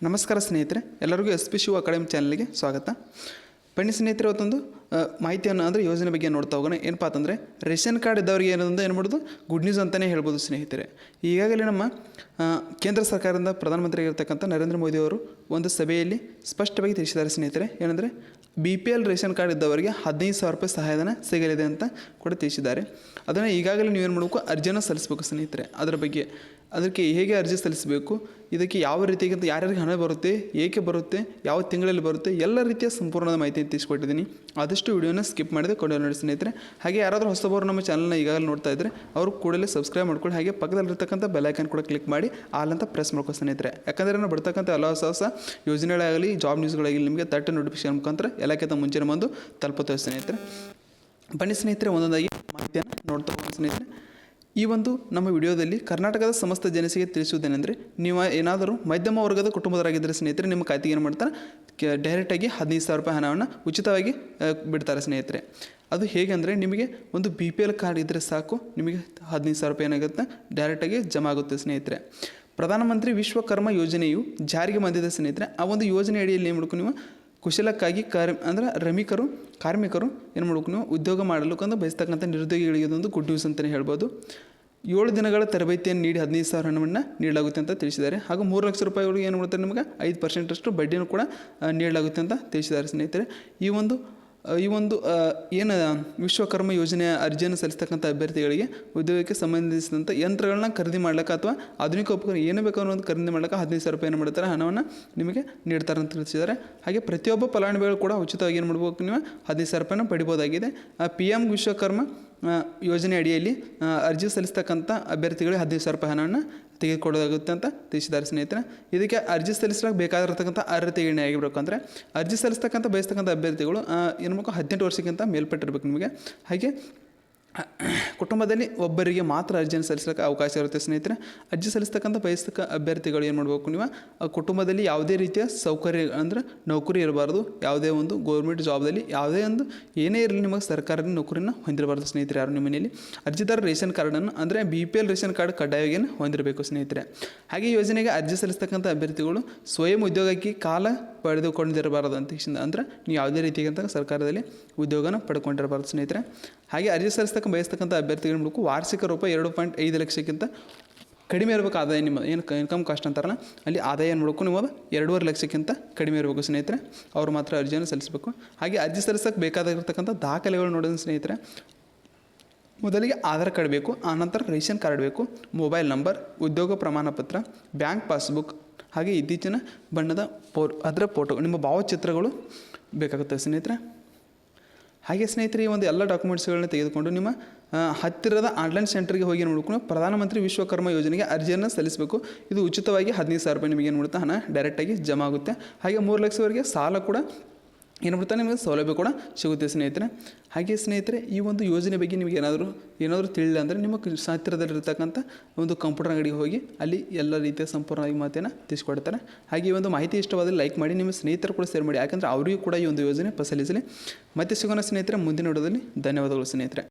ನಮಸ್ಕಾರ ಸ್ನೇಹಿತರೆ ಎಲ್ಲರಿಗೂ ಎಸ್ ಪಿ ಶಿವ ಅಕಾಡೆಮಿ ಚಾನಲ್ಗೆ ಸ್ವಾಗತ. ಬನ್ನಿ ಸ್ನೇಹಿತರೆ ಇವತ್ತೊಂದು ಆ, ಮಾಹಿತಿಯನ್ನು ಅಂದರೆ ಯೋಜನೆ ಬಗ್ಗೆ ನೋಡ್ತಾ ಹೋಗೋಣ. ಏನಪ್ಪ ಅಂತಂದರೆ ರೇಷನ್ ಕಾರ್ಡ್ ಇದ್ದವರಿಗೆ ಏನಂದ್ರೆ ಏನು ಮಾಡೋದು ಗುಡ್ ನ್ಯೂಸ್ ಅಂತಲೇ ಹೇಳ್ಬೋದು ಸ್ನೇಹಿತರೆ. ಈಗಾಗಲೇ ನಮ್ಮ ಕೇಂದ್ರ ಸರ್ಕಾರದಿಂದ ಪ್ರಧಾನಮಂತ್ರಿ ಆಗಿರ್ತಕ್ಕಂಥ ನರೇಂದ್ರ ಮೋದಿ ಅವರು ಒಂದು ಸಭೆಯಲ್ಲಿ ಸ್ಪಷ್ಟವಾಗಿ ತಿಳಿಸಿದ್ದಾರೆ ಸ್ನೇಹಿತರೆ. ಏನಂದರೆ B P L ration card ಇದ್ದವರಿಗೆ ಹದಿನೈದು ಸಾವಿರ ರೂಪಾಯಿ ಸಹಾಯಧನ ಸಿಗಲಿದೆ ಅಂತ ಕೂಡ ತಿಳಿಸಿದ್ದಾರೆ. ಅದನ್ನು ಈಗಾಗಲೇ ನೀವೇನು ಮಾಡಬೇಕು? ಅರ್ಜಿಯನ್ನು ಸಲ್ಲಿಸಬೇಕು ಸ್ನೇಹಿತರೆ. ಅದರ ಬಗ್ಗೆ ಅದಕ್ಕೆ ಹೇಗೆ ಅರ್ಜಿ ಸಲ್ಲಿಸಬೇಕು, ಇದಕ್ಕೆ ಯಾವ ರೀತಿಯಾಗಿ ಅಂತ ಯಾರ್ಯಾರಿಗೆ ಹಣ ಬರುತ್ತೆ, ಏಕೆ ಬರುತ್ತೆ, ಯಾವ ತಿಂಗಳಲ್ಲಿ ಬರುತ್ತೆ, ಎಲ್ಲ ರೀತಿಯ ಸಂಪೂರ್ಣದ ಮಾಹಿತಿ ತಿಳಿಸ್ಕೊಟ್ಟಿದ್ದೀನಿ. ಆದಷ್ಟು ವಿಡಿಯೋನ ಸ್ಕಿಪ್ ಮಾಡಿದೆ ಕೊಡೋ ನೋಡಿ ಸ್ನೇಹಿತರೆ. ಹಾಗೆ ಯಾರಾದರೂ ಹೊಸಬರು ನಮ್ಮ ಚಾನಲ್ನ ಈಗಾಗಲೇ ನೋಡ್ತಾ ಇದ್ದರೆ ಅವರು ಕೂಡಲೇ ಸಬ್ಸ್ಕ್ರೈಬ್ ಮಾಡ್ಕೊಳ್ಳಿ, ಹಾಗೆ ಪಕ್ಕದಲ್ಲಿರ್ತಕ್ಕಂಥ ಬೆಲೈಕನ್ ಕೂಡ ಕ್ಲಿಕ್ ಮಾಡಿ, ಆಲ್ ಅಂತ ಪ್ರೆಸ್ ಮಾಡ್ಕೊ ಸ್ನೇಹಿತರೆ. ಯಾಕಂದರೆ ನಾವು ಬರ್ತಕ್ಕಂಥ ಎಲ್ಲ ಹೊಸ ಹೊಸ ಯೋಜನೆಗಳಾಗಲಿ ಜಾಬ್ ನ್ಯೂಸ್ಗಳಾಗಲಿ ನಿಮಗೆ ತಟ್ಟ ನೋಟಿಫಿಕೇಶನ್ ಮುಖಾಂತರ ಎಲ್ಲಕ್ಕಿಂತ ಮುಂಚೆನೇ ಬಂದು ತಲುಪುತ್ತೇವೆ ಸ್ನೇಹಿತರೆ. ಬನ್ನಿ ಸ್ನೇಹಿತರೆ, ಒಂದೊಂದಾಗಿ ಮಾಹಿತಿಯನ್ನು ನೋಡ್ತಾ ಸ್ನೇಹಿತರೆ. ಈ ಒಂದು ನಮ್ಮ ವಿಡಿಯೋದಲ್ಲಿ ಕರ್ನಾಟಕದ ಸಮಸ್ತ ಜನಸಿಗೆ ತಿಳಿಸುವುದೇನೆಂದರೆ, ನೀವು ಏನಾದರೂ ಮಧ್ಯಮ ವರ್ಗದ ಕುಟುಂಬದರಾಗಿದ್ದರೆ ಸ್ನೇಹಿತರೆ, ನಿಮ್ಮ ಖಾತೆಗೆ ಏನು ಮಾಡ್ತಾರೆ? ಡೈರೆಕ್ಟಾಗಿ ಹದಿನೈದು ಸಾವಿರ ರೂಪಾಯಿ ಹಣವನ್ನು ಉಚಿತವಾಗಿ ಬಿಡ್ತಾರೆ ಸ್ನೇಹಿತರೆ. ಅದು ಹೇಗೆ ಅಂದರೆ, ನಿಮಗೆ ಒಂದು ಬಿ ಪಿ ಎಲ್ ಕಾರ್ಡ್ ಇದ್ದರೆ ಸಾಕು, ನಿಮಗೆ ಹದಿನೈದು ಸಾವಿರ ರೂಪಾಯಿ ಏನಾಗುತ್ತೆ? ಡೈರೆಕ್ಟಾಗಿ ಜಮಾ ಆಗುತ್ತೆ ಸ್ನೇಹಿತರೆ. ಪ್ರಧಾನಮಂತ್ರಿ ವಿಶ್ವಕರ್ಮ ಯೋಜನೆಯು ಜಾರಿಗೆ ಬಂದಿದೆ ಸ್ನೇಹಿತರೆ. ಆ ಒಂದು ಯೋಜನೆ ಅಡಿಯಲ್ಲಿ ಏನು ಮಾಡ್ಕೊಂಡು ನೀವು? ಕುಶಲಕ್ಕಾಗಿ ಕಾರ್ ಅಂದ್ರೆ ರಮಿಕರು ಕಾರ್ಮಿಕರು ಏನು ಮಾಡ್ಬೇಕು ನೀವು? ಉದ್ಯೋಗ ಮಾಡಲು ಅಂತ ಬಯಸ್ತಕ್ಕಂಥ ನಿರುದ್ಯೋಗಿಗಳಿಗೆ ಇದೊಂದು ಗುಡ್ ನ್ಯೂಸ್ ಅಂತಲೇ ಹೇಳ್ಬೋದು. ಏಳು ದಿನಗಳ ತರಬೇತಿಯನ್ನು ನೀಡಿ ಹದಿನೈದು ಸಾವಿರ ಹಣವನ್ನು ನೀಡಲಾಗುತ್ತೆ ಅಂತ ತಿಳಿಸಿದ್ದಾರೆ. ಹಾಗೂ ಮೂರು ಲಕ್ಷ ರೂಪಾಯಿಗಳಿಗೆ ಏನು ಮಾಡ್ತಾರೆ ನಿಮಗೆ? ಐದು ಪರ್ಸೆಂಟಷ್ಟು ಬಡ್ಡಿನೂ ಕೂಡ ನೀಡಲಾಗುತ್ತೆ ಅಂತ ತಿಳಿಸಿದ್ದಾರೆ ಸ್ನೇಹಿತರೆ. ಈ ಒಂದು ಈ ಒಂದು ಏನು ವಿಶ್ವಕರ್ಮ ಯೋಜನೆಯ ಅರ್ಜಿಯನ್ನು ಸಲ್ಲಿಸ್ತಕ್ಕಂಥ ಅಭ್ಯರ್ಥಿಗಳಿಗೆ ಉದ್ಯೋಗಕ್ಕೆ ಸಂಬಂಧಿಸಿದಂಥ ಯಂತ್ರಗಳನ್ನ ಖರೀದಿ ಮಾಡ್ಲಿಕ್ಕೆ ಅಥವಾ ಆಧುನಿಕ ಉಪಕರಣ ಏನು ಬೇಕು ಅನ್ನೋದು ಖರೀದಿ ಮಾಡ್ಲಿಕ್ಕೆ ಹದಿನೈದು ಸಾವಿರ ರೂಪಾಯಿ ಏನು ಮಾಡ್ತಾರೆ, ಹಣವನ್ನು ನಿಮಗೆ ನೀಡ್ತಾರೆ ಅಂತ ತಿಳಿಸಿದ್ದಾರೆ. ಹಾಗೆ ಪ್ರತಿಯೊಬ್ಬ ಫಲಾನುಭವಿಗಳು ಕೂಡ ಉಚಿತವಾಗಿ ಏನು ಮಾಡ್ಬೇಕು ನೀವು ಹದಿನೈದು ಸಾವಿರ ರೂಪಾಯಿನ ಪಡಿಬೋದಾಗಿದೆ. ಪಿ ಎಂ ವಿಶ್ವಕರ್ಮ ಯೋಜನೆ ಅಡಿಯಲ್ಲಿ ಅರ್ಜಿ ಸಲ್ಲಿಸ್ತಕ್ಕಂಥ ಅಭ್ಯರ್ಥಿಗಳಿಗೆ ಹದಿನೈದು ಸಾವಿರ ರೂಪಾಯಿ ಹಣವನ್ನು ತೆಗೆದುಕೊಡೋದಾಗುತ್ತೆ ಅಂತ ತಿಳಿಸಿದ್ದಾರೆ ಸ್ನೇಹಿತರೆ. ಇದಕ್ಕೆ ಅರ್ಜಿ ಸಲ್ಲಿಸಲಿಕ್ಕೆ ಬೇಕಾಗಿರ್ತಕ್ಕಂಥ ಅರ್ಹತೆ ಏನಾಗಿರ್ಬೇಕು ಅಂದರೆ ಅರ್ಜಿ ಸಲ್ಲಿಸ್ತಕ್ಕಂಥ ಬಯಸ್ತಕ್ಕಂಥ ಅಭ್ಯರ್ಥಿಗಳು ಆ, ಏನು ಬೇಕು ಹದಿನೆಂಟು ವರ್ಷಕ್ಕಿಂತ ಮೇಲ್ಪಟ್ಟಿರ್ಬೇಕು ನಿಮಗೆ. ಹಾಗೆ ಕುಟುಂಬದಲ್ಲಿ ಒಬ್ಬರಿಗೆ ಮಾತ್ರ ಅರ್ಜಿಯನ್ನು ಸಲ್ಲಿಸಲಿಕ್ಕೆ ಅವಕಾಶ ಇರುತ್ತೆ ಸ್ನೇಹಿತರೆ. ಅರ್ಜಿ ಸಲ್ಲಿಸ್ತಕ್ಕಂಥ ಬಯಸ್ತಕ್ಕ ಅಭ್ಯರ್ಥಿಗಳು ಏನು ಮಾಡಬೇಕು ನೀವು? ಕುಟುಂಬದಲ್ಲಿ ಯಾವುದೇ ರೀತಿಯ ಸೌಕರ್ಯ ಅಂದರೆ ನೌಕರಿ ಇರಬಾರ್ದು. ಯಾವುದೇ ಒಂದು ಗೌರ್ಮೆಂಟ್ ಜಾಬ್ದಲ್ಲಿ ಯಾವುದೇ ಒಂದು ಏನೇ ಇರಲಿ ನಿಮಗೆ ಸರ್ಕಾರದ ನೌಕರಿನ ಹೊಂದಿರಬಾರ್ದು ಸ್ನೇಹಿತರೆ ಯಾರು ನಿಮ್ಮ ಮನೆಯಲ್ಲಿ. ಅರ್ಜಿದಾರ ರೇಷನ್ ಕಾರ್ಡನ್ನು ಅಂದರೆ B P L ration card ಕಡ್ಡಾಯವಾಗಿ ಹೊಂದಿರಬೇಕು ಸ್ನೇಹಿತರೆ. ಹಾಗೆ ಯೋಜನೆಗೆ ಅರ್ಜಿ ಸಲ್ಲಿಸ್ತಕ್ಕಂಥ ಅಭ್ಯರ್ಥಿಗಳು ಸ್ವಯಂ ಉದ್ಯೋಗಕ್ಕೆ ಕಾಲ ಪಡೆದುಕೊಂಡಿರಬಾರದು ಅಂತ ಅಂದರೆ ನೀವು ಯಾವುದೇ ರೀತಿಯಾದಂಥ ಸರ್ಕಾರದಲ್ಲಿ ಉದ್ಯೋಗನ ಪಡ್ಕೊಂಡಿರಬಾರ್ದು ಸ್ನೇಹಿತರೆ. ಹಾಗೆ ಅರ್ಜಿ ಸಲ್ಲಿಸ್ತಕ್ಕ ಬಯಸ್ತಕ್ಕಂಥ ಅಭ್ಯರ್ಥಿಗಳು ಮಾಡಬೇಕು ವಾರ್ಷಿಕ ರೂಪಾಯಿ ಎರಡು ಪಾಯಿಂಟ್ ಐದು ಲಕ್ಷಕ್ಕಿಂತ ಕಡಿಮೆ ಇರಬೇಕು. ಆದಾಯ ನಿಮ್ಮ ಏನು ಇನ್ಕಮ್ ಕಾಸ್ಟ್ ಅಂತಾರಲ್ಲ, ಅಲ್ಲಿ ಆದಾಯ ಏನು ಮಾಡಬೇಕು ನೀವು ಎರಡೂವರೆ ಲಕ್ಷಕ್ಕಿಂತ ಕಡಿಮೆ ಇರಬೇಕು ಸ್ನೇಹಿತರೆ. ಅವರು ಮಾತ್ರ ಅರ್ಜಿಯನ್ನು ಸಲ್ಲಿಸಬೇಕು. ಹಾಗೆ ಅರ್ಜಿ ಸಲ್ಲಿಸಕ್ಕೆ ಬೇಕಾಗಿರ್ತಕ್ಕಂಥ ದಾಖಲೆಗಳು ನೋಡೋದು ಸ್ನೇಹಿತರೆ, ಮೊದಲಿಗೆ ಆಧಾರ್ ಕಾರ್ಡ್ ಬೇಕು ಆನಂತರ ರೇಷನ್ ಕಾರ್ಡ್ ಬೇಕು, ಮೊಬೈಲ್ ನಂಬರ್, ಉದ್ಯೋಗ ಪ್ರಮಾಣ ಪತ್ರ ಬ್ಯಾಂಕ್ ಪಾಸ್ಬುಕ್, ಹಾಗೆ ಇತ್ತೀಚಿನ ಬಣ್ಣದ ಪೋ ಅದರ ಫೋಟೋ ನಿಮ್ಮ ಭಾವಚಿತ್ರಗಳು ಬೇಕಾಗುತ್ತೆ ಸ್ನೇಹಿತರೆ. ಹಾಗೆ ಸ್ನೇಹಿತರೆ, ಈ ಒಂದು ಎಲ್ಲ ಡಾಕ್ಯುಮೆಂಟ್ಸ್ಗಳನ್ನ ತೆಗೆದುಕೊಂಡು ನಿಮ್ಮ ಹತ್ತಿರದ ಆನ್ಲೈನ್ ಸೆಂಟರ್ಗೆ ಹೋಗಿ ನೋಡ್ಕೊಂಡು ಪ್ರಧಾನಮಂತ್ರಿ ವಿಶ್ವಕರ್ಮ ಯೋಜನೆಗೆ ಅರ್ಜಿಯನ್ನು ಸಲ್ಲಿಸಬೇಕು. ಇದು ಉಚಿತವಾಗಿ ಹದಿನೈದು ಸಾವಿರ ರೂಪಾಯಿ ನಿಮಗೆ ಏನು ಮಾಡುತ್ತಾ ಹಣ ಡೈರೆಕ್ಟಾಗಿ ಜಮಾ ಆಗುತ್ತೆ. ಹಾಗೆ ಮೂರು ಲಕ್ಷವರೆಗೆ ಸಾಲ ಕೂಡ ಏನು ನಿಮಗೆ? ಸೌಲಭ್ಯ ಕೂಡ ಸಿಗುತ್ತೆ ಸ್ನೇಹಿತರೆ. ಹಾಗೆ ಸ್ನೇಹಿತರೆ, ಈ ಒಂದು ಯೋಜನೆ ಬಗ್ಗೆ ನಿಮಗೆ ಏನಾದರೂ ಏನಾದರೂ ತಿಳಿಲ್ಲ ಅಂದರೆ ನಿಮ್ಮ ಹತ್ತಿರದಲ್ಲಿರ್ತಕ್ಕಂಥ ಒಂದು ಕಂಪ್ಯೂಟರ್ ಅಂಗಡಿಗೆ ಹೋಗಿ ಅಲ್ಲಿ ಎಲ್ಲ ರೀತಿಯ ಸಂಪೂರ್ಣವಾಗಿ ಮಾತೇನ ತಿಳಿಸ್ಕೊಡ್ತಾರೆ. ಹಾಗೆ ಈ ಒಂದು ಮಾಹಿತಿ ಇಷ್ಟವಾದರೆ ಲೈಕ್ ಮಾಡಿ, ನಿಮ್ಮ ಸ್ನೇಹಿತರು ಕೂಡ ಶೇರ್ ಮಾಡಿ. ಯಾಕಂದರೆ ಅವರಿಗೂ ಕೂಡ ಈ ಒಂದು ಯೋಜನೆ ಫಸಲಿಸಲಿ. ಮತ್ತೆ ಸಿಗೋಣ ಸ್ನೇಹಿತರೆ, ಮುಂದಿನ ನೋಡೋದಲ್ಲಿ ಧನ್ಯವಾದಗಳು ಸ್ನೇಹಿತರೆ.